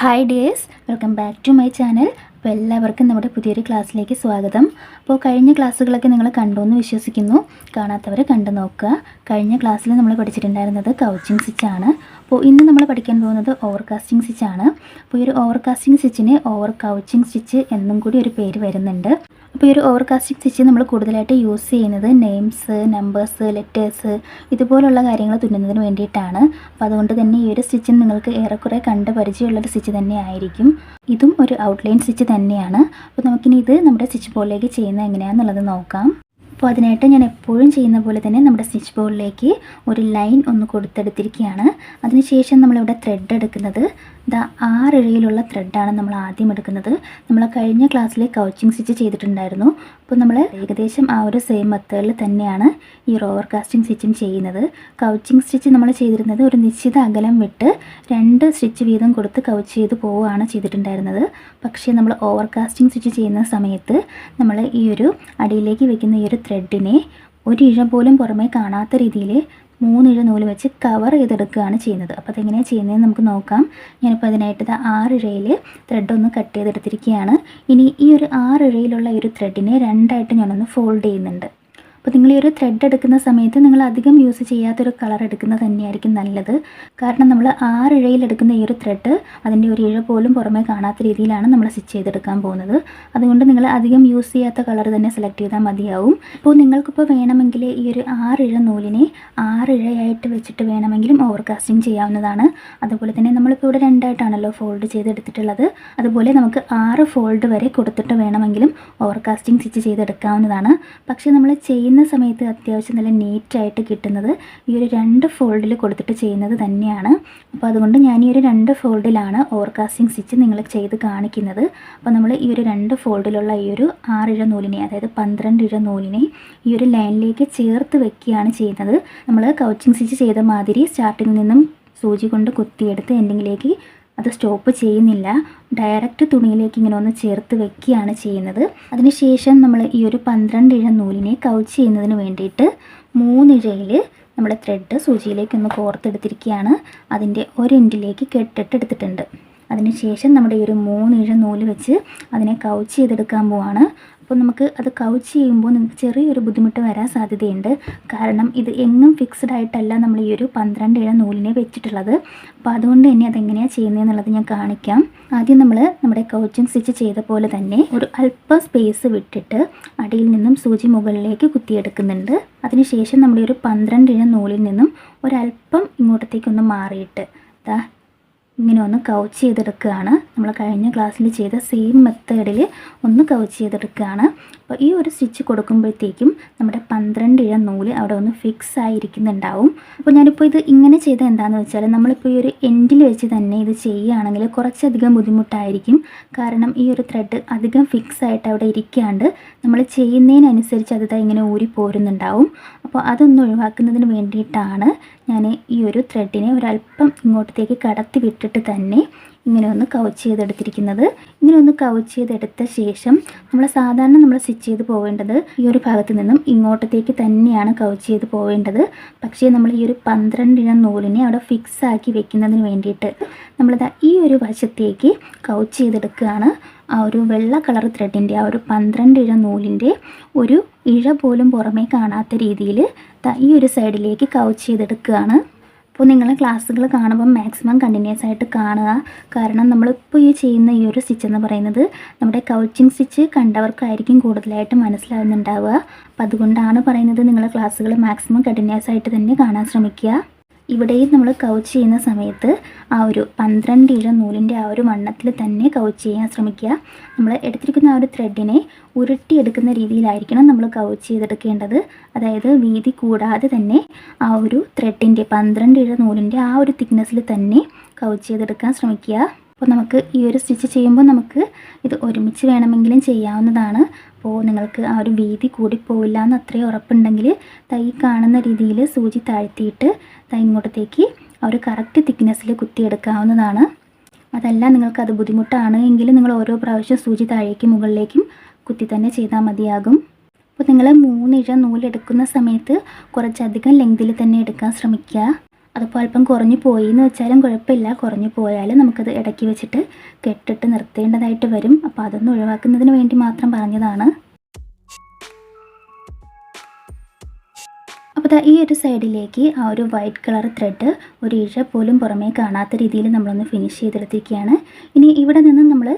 Hi dears welcome back to my channel അപ്പോൾ എല്ലാവർക്കും നമ്മുടെ പുതിയൊരു ക്ലാസ്സിലേക്ക് സ്വാഗതം. അപ്പോൾ കഴിഞ്ഞ ക്ലാസ്സുകളൊക്കെ നിങ്ങൾ കണ്ടു എന്ന് വിശ്വസിക്കുന്നു. കാണാത്തവർ കണ്ടു നോക്കുക. കഴിഞ്ഞ ക്ലാസ്സിൽ നമ്മൾ പഠിച്ചിട്ടുണ്ടായിരുന്നത് കൗച്ചിങ് ആണ്. അപ്പോൾ ഇന്ന് നമ്മൾ പഠിക്കാൻ പോകുന്നത് ഓവർകാസ്റ്റിംഗ് ആണ്. അപ്പോൾ ഈ ഒരു ഓവർകാസ്റ്റിംഗ് സ്റ്റിച്ചിന് ഓവർ കൗച്ചിങ് സ്റ്റിച്ച് എന്നും കൂടി ഒരു പേര് വരുന്നുണ്ട്. അപ്പോൾ ഈ ഒരു ഓവർകാസ്റ്റിംഗ് സ്റ്റിച്ച് നമ്മൾ കൂടുതലായിട്ട് യൂസ് ചെയ്യുന്നത് നെയിംസ് നമ്പേഴ്സ് ലെറ്റേഴ്സ് ഇതുപോലുള്ള കാര്യങ്ങൾ തുന്നുന്നതിന് വേണ്ടിയിട്ടാണ്. അപ്പോൾ അതുകൊണ്ട് തന്നെ ഈ ഒരു സ്റ്റിച്ചിന് നിങ്ങൾക്ക് ഏറെക്കുറെ കണ്ട് പരിചയമുള്ളൊരു സ്റ്റിച്ച് തന്നെ ആയിരിക്കും. ഇതും ഒരു ഔട്ട്ലൈൻ സ്റ്റിച്ച് തന്നെയാണ്. അപ്പോൾ നമുക്കിനി ഇത് നമ്മുടെ സ്റ്റിച്ച് ബോർഡിലേക്ക് ചെയ്യുന്നത് എങ്ങനെയാണെന്നുള്ളത് നോക്കാം. അപ്പോൾ അതിനായിട്ട് ഞാൻ എപ്പോഴും ചെയ്യുന്ന പോലെ തന്നെ നമ്മുടെ സ്റ്റിച്ച് ബോർഡിലേക്ക് ഒരു ലൈൻ ഒന്ന് കൊടുത്തെടുത്തിരിക്കുകയാണ്. അതിനുശേഷം നമ്മളിവിടെ ത്രെഡ് എടുക്കുന്നത്. ദാ ആറിഴയിലുള്ള ത്രെഡാണ് നമ്മൾ ആദ്യം എടുക്കുന്നത്. നമ്മൾ കഴിഞ്ഞ ക്ലാസ്സിലെ കൗച്ചിങ് സ്റ്റിച്ച് ചെയ്തിട്ടുണ്ടായിരുന്നു. അപ്പോൾ നമ്മൾ ഏകദേശം ആ ഒരു സെയിം മെത്തേഡിൽ തന്നെയാണ് ഈ റോവർ കാസ്റ്റിംഗ് സ്റ്റിച്ചും ചെയ്യുന്നത്. കൗച്ചിങ് സ്റ്റിച്ച് നമ്മൾ ചെയ്തിരുന്നത് ഒരു നിശ്ചിത അകലം വിട്ട് രണ്ട് സ്റ്റിച്ച് വീതം കൊടുത്ത് കൗച്ച് ചെയ്ത് പോവുകയാണ് ചെയ്തിട്ടുണ്ടായിരുന്നത്. പക്ഷേ നമ്മൾ ഓവർ കാസ്റ്റിംഗ് സ്റ്റിച്ച് ചെയ്യുന്ന സമയത്ത് നമ്മൾ ഈ ഒരു അടിയിലേക്ക് വെക്കുന്ന ഈ ഒരു ത്രെഡിനെ ഒരു ഇഴ പോലും പുറമേ കാണാത്ത രീതിയിൽ മൂന്നിഴ നൂൽ വെച്ച് കവർ ചെയ്തെടുക്കുകയാണ് ചെയ്യുന്നത്. അപ്പോൾ അതെങ്ങനെയാണ് ചെയ്യുന്നതെന്ന് നമുക്ക് നോക്കാം. ഞാനിപ്പോൾ അതിനായിട്ട് ഇത് ആറിഴയിൽ ഒന്ന് കട്ട് ചെയ്തെടുത്തിരിക്കുകയാണ്. ഇനി ഈ ഒരു ആറിഴയിലുള്ള ഒരു ത്രെഡിനെ രണ്ടായിട്ട് ഞാനൊന്ന് ഫോൾഡ് ചെയ്യുന്നുണ്ട്. അപ്പോൾ നിങ്ങൾ ഈ ഒരു ത്രെഡ് എടുക്കുന്ന സമയത്ത് നിങ്ങൾ അധികം യൂസ് ചെയ്യാത്തൊരു കളർ എടുക്കുന്നത് തന്നെയായിരിക്കും നല്ലത്. കാരണം നമ്മൾ ആറിഴയിൽ എടുക്കുന്ന ഈ ഒരു ത്രെഡ് അതിന്റെ ഒരു ഇഴ പോലും പുറമേ കാണാത്ത രീതിയിലാണ് നമ്മൾ സ്റ്റിച്ച് ചെയ്തെടുക്കാൻ പോകുന്നത്. അതുകൊണ്ട് നിങ്ങൾ അധികം യൂസ് ചെയ്യാത്ത കളർ തന്നെ സെലക്ട് ചെയ്താൽ മതിയാവും. അപ്പോൾ നിങ്ങൾക്കിപ്പോൾ വേണമെങ്കിൽ ഈ ഒരു ആറിഴ നൂലിനെ ആറിഴയായിട്ട് വെച്ചിട്ട് വേണമെങ്കിലും ഓവർകാസ്റ്റിംഗ് ചെയ്യാവുന്നതാണ്. അതുപോലെ തന്നെ നമ്മളിപ്പോൾ ഇവിടെ രണ്ടായിട്ടാണല്ലോ ഫോൾഡ് ചെയ്തെടുത്തിട്ടുള്ളത്. അതുപോലെ നമുക്ക് ആറ് ഫോൾഡ് വരെ കൊടുത്തിട്ട് വേണമെങ്കിലും ഓവർകാസ്റ്റിംഗ് സ്റ്റിച്ച് ചെയ്തെടുക്കാവുന്നതാണ്. പക്ഷേ നമ്മൾ ചെയ്യുന്ന സമയത്ത് അത്യാവശ്യം നല്ല നീറ്റായിട്ട് കിട്ടുന്നത് ഈ ഒരു രണ്ട് ഫോൾഡിൽ കൊടുത്തിട്ട് ചെയ്യുന്നത് തന്നെയാണ്. അപ്പോൾ അതുകൊണ്ട് ഞാൻ ഈ ഒരു രണ്ട് ഫോൾഡിലാണ് ഓവർകാസ്റ്റിംഗ് സ്റ്റിച്ച് നിങ്ങൾ ചെയ്ത് കാണിക്കുന്നത്. അപ്പോൾ നമ്മൾ ഈ ഒരു രണ്ട് ഫോൾഡിലുള്ള ഈ ഒരു ആറിഴ നൂലിനെ അതായത് പന്ത്രണ്ട് ഇഴ നൂലിനെ ഈ ഒരു ലൈനിലേക്ക് ചേർത്ത് വെക്കുകയാണ് ചെയ്യുന്നത്. നമ്മൾ കൗച്ചിങ് സ്റ്റിച്ച് ചെയ്ത മാതിരി സ്റ്റാർട്ടിങ്ങിൽ നിന്നും സൂചി കൊണ്ട് കുത്തിയെടുത്ത് എൻഡിങ്ങിലേക്ക് അത് സ്റ്റോപ്പ് ചെയ്യുന്നില്ല. ഡയറക്റ്റ് തുണിയിലേക്ക് ഇങ്ങനെ ഒന്ന് ചേർത്ത് വെക്കുകയാണ് ചെയ്യുന്നത്. അതിനുശേഷം നമ്മൾ ഈ ഒരു പന്ത്രണ്ട് ഇഴ നൂലിനെ കൗച്ച് ചെയ്യുന്നതിന് വേണ്ടിയിട്ട് മൂന്നിഴയിൽ നമ്മൾ ത്രെഡ് സൂചിയിലേക്ക് ഒന്ന് കോർത്തെടുത്തിരിക്കുകയാണ്. അതിന്റെ ഒരു എൻഡിലേക്ക് കെട്ടിട്ട് എടുത്തിട്ടുണ്ട്. അതിനുശേഷം നമ്മുടെ ഈ ഒരു മൂന്നിഴ നൂൽ വെച്ച് അതിനെ കൗച്ച് ചെയ്തെടുക്കാൻ പോവാണ്. അപ്പോൾ നമുക്ക് അത് കൗച്ച് ചെയ്യുമ്പോൾ നിങ്ങൾക്ക് ചെറിയൊരു ബുദ്ധിമുട്ട് വരാൻ സാധ്യതയുണ്ട്. കാരണം ഇത് എങ്ങും ഫിക്സ്ഡ് ആയിട്ടല്ല നമ്മൾ ഈ ഒരു പന്ത്രണ്ട് ഇഴ നൂലിനെ വെച്ചിട്ടുള്ളത്. അപ്പോൾ അതുകൊണ്ട് തന്നെ അതെങ്ങനെയാണ് ചെയ്യുന്നതെന്നുള്ളത് ഞാൻ കാണിക്കാം. ആദ്യം നമ്മൾ നമ്മുടെ കൗച്ചിങ് സ്റ്റിച്ച് ചെയ്ത പോലെ തന്നെ ഒരു അല്പ സ്പേസ് വിട്ടിട്ട് അടിയിൽ നിന്നും സൂചി മുകളിലേക്ക് കുത്തിയെടുക്കുന്നുണ്ട്. അതിനുശേഷം നമ്മുടെ ഒരു പന്ത്രണ്ട് ഇഴ നൂലിൽ നിന്നും ഒരല്പം ഇങ്ങോട്ടത്തേക്കൊന്ന് മാറിയിട്ട് ദാ ഇങ്ങനെ ഒന്ന് കൗച്ച് ചെയ്തെടുക്കുകയാണ്. നമ്മൾ കഴിഞ്ഞ ക്ലാസ്സിൽ ചെയ്ത സെയിം മെത്തേഡിൽ ഒന്ന് കൗച്ച് ചെയ്തെടുക്കുകയാണ്. അപ്പോൾ ഈ ഒരു സ്റ്റിച്ച് കൊടുക്കുമ്പോഴത്തേക്കും നമ്മുടെ പന്ത്രണ്ട് ഇഴ നൂൽ അവിടെ ഒന്ന് ഫിക്സ് ആയിരിക്കുന്നുണ്ടാവും. അപ്പോൾ ഞാനിപ്പോൾ ഇത് ഇങ്ങനെ ചെയ്ത് എന്താണെന്ന് വെച്ചാൽ നമ്മളിപ്പോൾ ഈ ഒരു എൻഡിൽ വെച്ച് തന്നെ ഇത് ചെയ്യുകയാണെങ്കിൽ കുറച്ചധികം ബുദ്ധിമുട്ടായിരിക്കും. കാരണം ഈ ഒരു ത്രെഡ് അധികം ഫിക്സ് ആയിട്ട് അവിടെ ഇരിക്കാണ്ട് നമ്മൾ ചെയ്യുന്നതിനനുസരിച്ച് അത് ഇങ്ങനെ ഊരി പോരുന്നുണ്ടാവും. അപ്പോൾ അതൊന്ന് ഒഴിവാക്കുന്നതിന് വേണ്ടിയിട്ടാണ് ഞാൻ ഈ ഒരു ത്രെഡിനെ ഒരല്പം ഇങ്ങോട്ടത്തേക്ക് കടത്തി വിട്ടിട്ട് തന്നെ ഇങ്ങനെ ഒന്ന് കവച്ച് ചെയ്തെടുത്തിരിക്കുന്നത്. ഇങ്ങനെ ഒന്ന് കൗച്ച് ചെയ്തെടുത്ത ശേഷം നമ്മൾ സാധാരണ നമ്മൾ സ്റ്റിച്ച് ചെയ്ത് പോവേണ്ടത് ഈ ഒരു ഭാഗത്ത് നിന്നും ഇങ്ങോട്ടത്തേക്ക് തന്നെയാണ് കൗച്ച് ചെയ്ത് പോവേണ്ടത്. പക്ഷേ നമ്മൾ ഈ ഒരു പന്ത്രണ്ടിനം നൂലിനെ അവിടെ ഫിക്സ് ആക്കി വെക്കുന്നതിന് വേണ്ടിയിട്ട് നമ്മളിതാ ഈ ഒരു വശത്തേക്ക് കൗച്ച് ചെയ്തെടുക്കുകയാണ് ആ ഒരു വെള്ള കളർ ത്രെഡിന്റെ ആ ഒരു പന്ത്രണ്ട് ഇഴ നൂലിന്റെ ഒരു ഇഴ പോലും പുറമേ കാണാത്ത രീതിയിൽ ഈ ഒരു സൈഡിലേക്ക് കൗച്ച് ചെയ്തെടുക്കുകയാണ് അപ്പോൾ നിങ്ങൾ ക്ലാസ്സുകൾ കാണുമ്പോൾ മാക്സിമം കണ്ടിന്യൂസ് ആയിട്ട് കാണുക. കാരണം നമ്മളിപ്പോൾ ഈ ചെയ്യുന്ന ഈ ഒരു സ്റ്റിച്ച് എന്ന് പറയുന്നത് നമ്മുടെ കൗച്ചിങ് സ്റ്റിച്ച് കണ്ടവർക്കായിരിക്കും കൂടുതലായിട്ട് മനസ്സിലാവുന്നുണ്ടാവുക. അപ്പോൾ അതുകൊണ്ടാണ് പറയുന്നത് നിങ്ങൾ ക്ലാസ്സുകൾ മാക്സിമം കണ്ടിന്യൂസ് ആയിട്ട് തന്നെ കാണാൻ ശ്രമിക്കുക. ഇവിടെയും നമ്മൾ കൗച്ച് ചെയ്യുന്ന സമയത്ത് ആ ഒരു പന്ത്രണ്ട് ഇഴ നൂലിന്റെ ആ ഒരു വണ്ണത്തിൽ തന്നെ കൗച്ച് ചെയ്യാൻ ശ്രമിക്കുക. നമ്മൾ എടുത്തിരിക്കുന്ന ആ ഒരു ത്രെഡിനെ ഉരുട്ടിയെടുക്കുന്ന രീതിയിലായിരിക്കണം നമ്മൾ കൗച്ച് ചെയ്തെടുക്കേണ്ടത്. അതായത് വീതി കൂടാതെ തന്നെ ആ ഒരു ത്രെഡിന്റെ പന്ത്രണ്ട് ഇഴ നൂലിന്റെ ആ ഒരു തിക്നെസ്സിൽ തന്നെ കൗച്ച് ചെയ്തെടുക്കാൻ ശ്രമിക്കുക. അപ്പോൾ നമുക്ക് ഈ ഒരു സ്റ്റിച്ച് ചെയ്യുമ്പോൾ നമുക്ക് ഇത് ഒരുമിച്ച് വേണമെങ്കിലും ചെയ്യാവുന്നതാണ്. അപ്പോൾ നിങ്ങൾക്ക് ആ ഒരു വീതി കൂടിപ്പോയില്ല എന്ന് അത്രയും ഉറപ്പുണ്ടെങ്കിൽ തൈ കാണുന്ന രീതിയിൽ സൂചി താഴ്ത്തിയിട്ട് തൈ ഇങ്ങോട്ടത്തേക്ക് ആ ഒരു കറക്റ്റ് തിക്നെസ്സിൽ കുത്തിയെടുക്കാവുന്നതാണ്. അതല്ല നിങ്ങൾക്ക് അത് ബുദ്ധിമുട്ടാണ് എങ്കിൽ നിങ്ങൾ ഓരോ പ്രാവശ്യം സൂചി താഴേക്കും മുകളിലേക്കും കുത്തി തന്നെ ചെയ്താൽ മതിയാകും. അപ്പോൾ നിങ്ങൾ മൂന്നിഴ നൂലെടുക്കുന്ന സമയത്ത് കുറച്ചധികം ലെങ്തിൽ തന്നെ എടുക്കാൻ ശ്രമിക്കുക. അതിപ്പോൾ അല്പം കുറഞ്ഞു പോയി എന്ന് വെച്ചാലും കുഴപ്പമില്ല. കുറഞ്ഞു പോയാൽ നമുക്കത് ഇടയ്ക്ക് വെച്ചിട്ട് കെട്ടിട്ട് നിർത്തേണ്ടതായിട്ട് വരും. അപ്പോൾ അതൊന്ന് ഒഴിവാക്കുന്നതിന് വേണ്ടി മാത്രം പറഞ്ഞതാണ്. അപ്പോൾ ഈ ഒരു സൈഡിലേക്ക് ആ ഒരു വൈറ്റ് കളർ ത്രെഡ് ഒരു ഇഴ പോലും പുറമേ കാണാത്ത രീതിയിൽ നമ്മളൊന്ന് ഫിനിഷ് ചെയ്തെടുത്തിരിക്കുകയാണ്. ഇനി ഇവിടെ നിന്ന് നമ്മൾ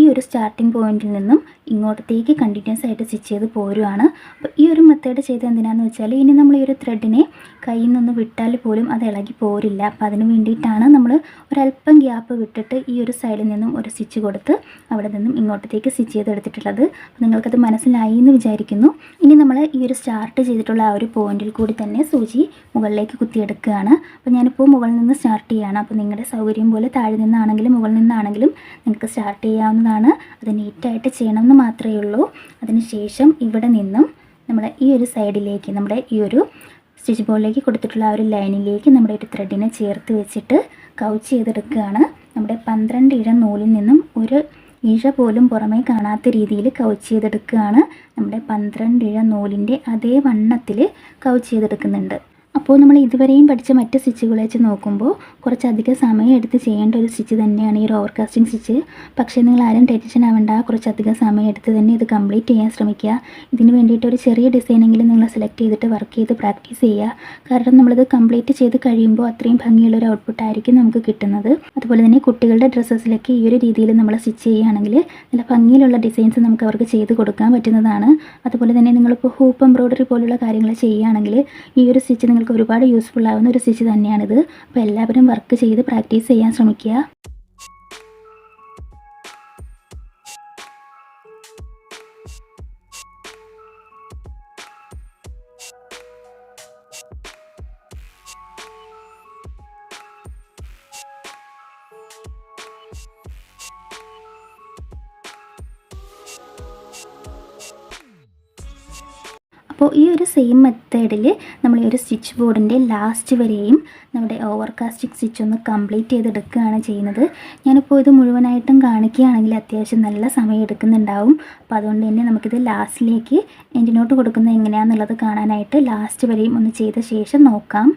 ഈ ഒരു സ്റ്റാർട്ടിംഗ് പോയിന്റിൽ നിന്നും ഇങ്ങോട്ടത്തേക്ക് കണ്ടിന്യൂസ് ആയിട്ട് സ്റ്റിച്ച് ചെയ്ത് പോരുവാണ്. അപ്പോൾ ഈ ഒരു മെത്തേഡ് ചെയ്ത് എന്തിനാന്ന് വെച്ചാൽ ഇനി നമ്മൾ ഈ ഒരു ത്രെഡിനെ കയ്യിൽ നിന്ന് വിട്ടാൽ പോലും അത് ഇളകി പോരില്ല. അപ്പോൾ അതിന് വേണ്ടിയിട്ടാണ് നമ്മൾ ഒരല്പം ഗ്യാപ്പ് വിട്ടിട്ട് ഈ ഒരു സൈഡിൽ നിന്നും ഒരു സ്റ്റിച്ച് കൊടുത്ത് അവിടെ നിന്നും ഇങ്ങോട്ടത്തേക്ക് സ്റ്റിച്ച് ചെയ്തെടുത്തിട്ടുള്ളത്. നിങ്ങൾക്കത് മനസ്സിലായി എന്ന് വിചാരിക്കുന്നു. ഇനി നമ്മൾ ഈ ഒരു സ്റ്റാർട്ട് ചെയ്തിട്ടുള്ള ആ ഒരു പോയിന്റിൽ കൂടി തന്നെ സൂചി മുകളിലേക്ക് കുത്തിയെടുക്കുകയാണ്. അപ്പോൾ ഞാനിപ്പോൾ മുകളിൽ നിന്ന് സ്റ്റാർട്ട് ചെയ്യുകയാണ് അപ്പോൾ നിങ്ങളുടെ സൗകര്യം പോലെ താഴെ നിന്നാണെങ്കിലും മുകളിൽ നിന്നാണെങ്കിലും നിങ്ങൾക്ക് സ്റ്റാർട്ട് ചെയ്യാവുന്നതാണ് അത് നീറ്റായിട്ട് ചെയ്യണമെന്ന് മാത്രമേ ഉള്ളൂ. അതിനുശേഷം ഇവിടെ നിന്നും നമ്മുടെ ഈ ഒരു സൈഡിലേക്ക് നമ്മുടെ ഈ ഒരു സ്റ്റിച്ച് ബോളിലേക്ക് കൊടുത്തിട്ടുള്ള ആ ഒരു ലൈനിലേക്ക് നമ്മുടെ ഒരു ത്രെഡിനെ ചേർത്ത് വെച്ചിട്ട് കൗച്ച് ചെയ്തെടുക്കുകയാണ്. നമ്മുടെ പന്ത്രണ്ട് ഇഴ നൂലിൽ നിന്നും ഒരു ഇഴ പോലും പുറമേ കാണാത്ത രീതിയിൽ കൗച്ച് ചെയ്തെടുക്കുകയാണ്. നമ്മുടെ പന്ത്രണ്ട് ഇഴ നൂലിന്റെ അതേ വണ്ണത്തിൽ കൗച്ച് ചെയ്തെടുക്കുന്നുണ്ട്. അപ്പോൾ നമ്മൾ ഇതുവരെയും പഠിച്ച മറ്റ് സ്റ്റിച്ചുകളെ വെച്ച് നോക്കുമ്പോൾ കുറച്ചധികം സമയം എടുത്ത് ചെയ്യേണ്ട ഒരു സ്റ്റിച്ച് തന്നെയാണ് ഈ ഒരു ഓവർകാസ്റ്റിംഗ് സ്റ്റിച്ച്. പക്ഷേ നിങ്ങൾ ആരും ടെൻഷൻ ആവേണ്ട കുറച്ചധികം സമയം എടുത്ത് തന്നെ ഇത് കംപ്ലീറ്റ് ചെയ്യാൻ ശ്രമിക്കുക. ഇതിന് വേണ്ടിയിട്ട് ഒരു ചെറിയ ഡിസൈനെങ്കിലും നിങ്ങൾ സെലക്ട് ചെയ്തിട്ട് വർക്ക് ചെയ്ത് പ്രാക്ടീസ് ചെയ്യുക. കാരണം നമ്മളിത് കംപ്ലീറ്റ് ചെയ്ത് കഴിയുമ്പോൾ അത്രയും ഭംഗിയുള്ള ഒരു ഔട്ട്പുട്ട് ആയിരിക്കും നമുക്ക് കിട്ടുന്നത്. അതുപോലെ തന്നെ കുട്ടികളുടെ ഡ്രസ്സസിലൊക്കെ ഈ ഒരു രീതിയിൽ നമ്മൾ സ്റ്റിച്ച് ചെയ്യുകയാണെങ്കിൽ നല്ല ഭംഗിയിലുള്ള ഡിസൈൻസ് നമുക്ക് അവർക്ക് ചെയ്ത് കൊടുക്കാൻ പറ്റുന്നതാണ്. അതുപോലെ തന്നെ നിങ്ങളിപ്പോൾ ഹൂപ്പ് എംബ്രോയ്ഡറി പോലുള്ള കാര്യങ്ങൾ ചെയ്യുകയാണെങ്കിൽ ഈ ഒരു സ്റ്റിച്ച് നിങ്ങൾക്ക് ഒരുപാട് യൂസ്ഫുൾ ആവുന്ന ഒരു സ്റ്റിച്ച് തന്നെയാണിത്. അപ്പോൾ എല്ലാവരും വർക്ക് ചെയ്ത് പ്രാക്ടീസ് ചെയ്യാൻ ശ്രമിക്കുക. അപ്പോൾ ഈ ഒരു സെയിം മെത്തേഡിൽ നമ്മൾ ഈ ഒരു സ്റ്റിച്ച് ബോർഡിന്റെ ലാസ്റ്റ് വരെയും നമ്മുടെ ഓവർ കാസ്റ്റിക് സ്റ്റിച്ച് ഒന്ന് കംപ്ലീറ്റ് ചെയ്തെടുക്കുകയാണ് ചെയ്യുന്നത്. ഞാനിപ്പോൾ ഇത് മുഴുവനായിട്ടും കാണിക്കുകയാണെങ്കിൽ അത്യാവശ്യം നല്ല സമയം എടുക്കുന്നുണ്ടാവും. അപ്പോൾ അതുകൊണ്ട് തന്നെ നമുക്കിത് ലാസ്റ്റിലേക്ക് എൻഡിനോട്ട് കൊടുക്കുന്നത് എങ്ങനെയാണെന്നുള്ളത് കാണാനായിട്ട് ലാസ്റ്റ് വരെയും ഒന്ന് ചെയ്ത ശേഷം നോക്കാം.